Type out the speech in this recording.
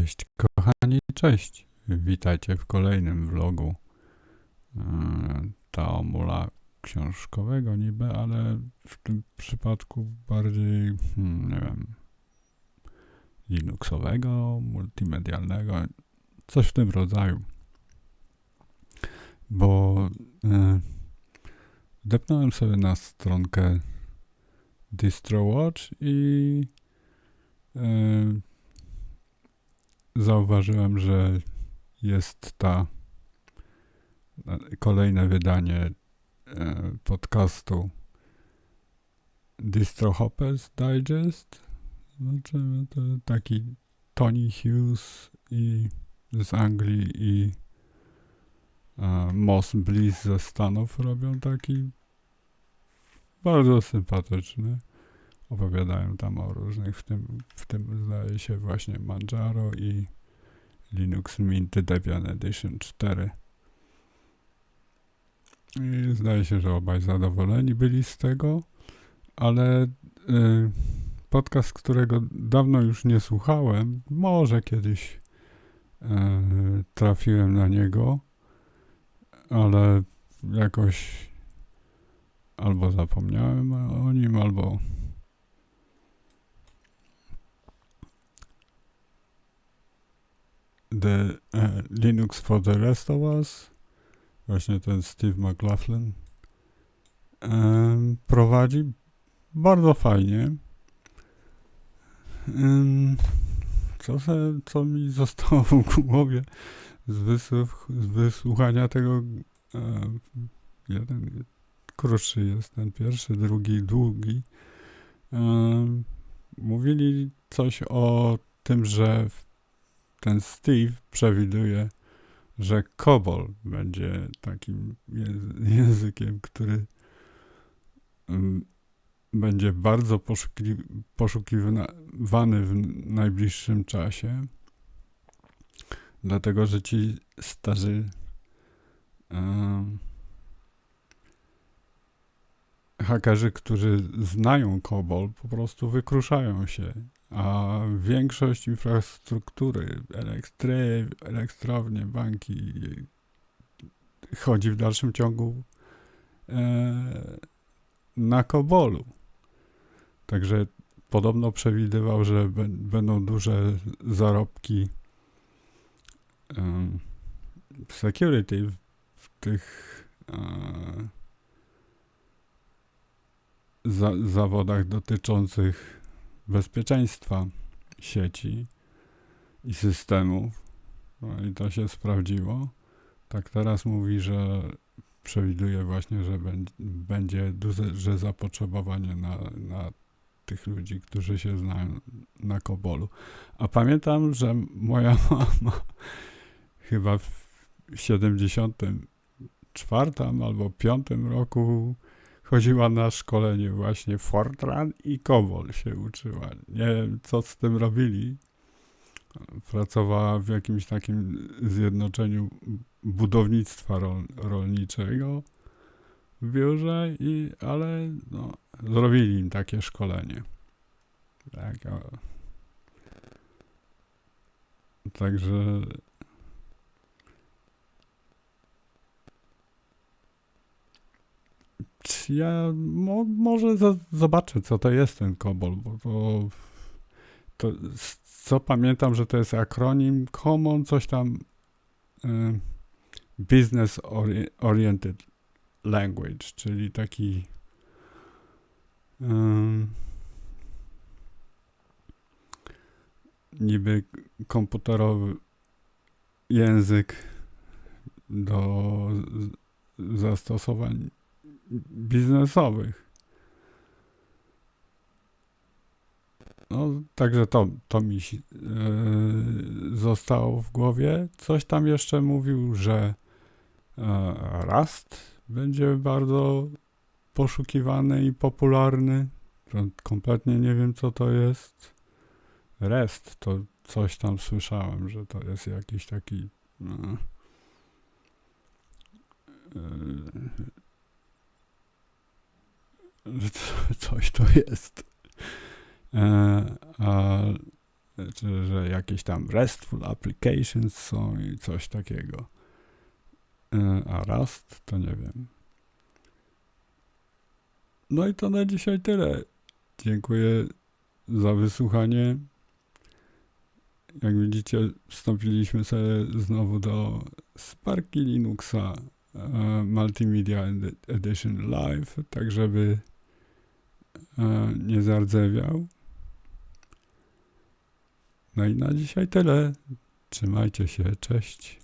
Cześć kochani, cześć. Witajcie w kolejnym vlogu e, Taomula książkowego niby, ale w tym przypadku bardziej, hmm, nie wiem, Linuxowego, multimedialnego, coś w tym rodzaju. Bo y, depnąłem sobie na stronkę DistroWatch i y, zauważyłem, że jest ta e, kolejne wydanie e, podcastu Distro Hoppers Digest. Znaczy, to taki Tony Hughes i z Anglii i e, Moss Bliss ze Stanów robią taki bardzo sympatyczny. Opowiadają tam o różnych, w tym, w tym zdaje się właśnie Manjaro i Linux Mint Debian Edition 4. I zdaje się, że obaj zadowoleni byli z tego, ale y, podcast, którego dawno już nie słuchałem, może kiedyś y, trafiłem na niego, ale jakoś albo zapomniałem o nim, albo The Linux for the Rest of Us, właśnie ten Steve McLaughlin, prowadzi bardzo fajnie. Co, se, co mi zostało w głowie z, wysłuch, z wysłuchania tego um, jeden krótszy jest ten pierwszy, drugi długi. Mówili coś o tym, że w ten Steve przewiduje, że COBOL będzie takim językiem, który mm, będzie bardzo poszuki poszukiwany w najbliższym czasie, dlatego że ci starzy hakerzy, którzy znają COBOL, po prostu wykruszają się a większość infrastruktury, elektry, elektrownie, banki chodzi w dalszym ciągu e, na Kobolu. Także podobno przewidywał, że będą duże zarobki e, security w, w tych e, za, zawodach dotyczących bezpieczeństwa sieci i systemów. No i to się sprawdziło. Tak teraz mówi, że przewiduje właśnie, że będzie duże zapotrzebowanie na, na tych ludzi, którzy się znają na Kobolu. A pamiętam, że moja mama chyba w 74 albo 5 roku chodziła na szkolenie właśnie Fortran i Kobol się uczyła. Nie wiem, co z tym robili. Pracowała w jakimś takim zjednoczeniu budownictwa rol, rolniczego w biurze, i, ale no, zrobili im takie szkolenie. Tak. Także ja mo, może za, zobaczę, co to jest ten COBOL, bo to, to, co pamiętam, że to jest akronim Common, coś tam y, Business Oriented Language, czyli taki y, niby komputerowy język do zastosowań biznesowych. No, także to, to mi yy, zostało w głowie. Coś tam jeszcze mówił, że yy, Rust będzie bardzo poszukiwany i popularny. Kompletnie nie wiem, co to jest. Rest to coś tam słyszałem, że to jest jakiś taki. Yy, coś to jest. E, a czy że jakieś tam RESTful applications są i coś takiego. E, A Rust to nie wiem. No i to na dzisiaj tyle. Dziękuję za wysłuchanie. Jak widzicie, wstąpiliśmy sobie znowu do Sparki Linuxa e, Multimedia Ed- Edition Live, tak żeby nie zardzewiał. No i na dzisiaj tyle. Trzymajcie się, cześć.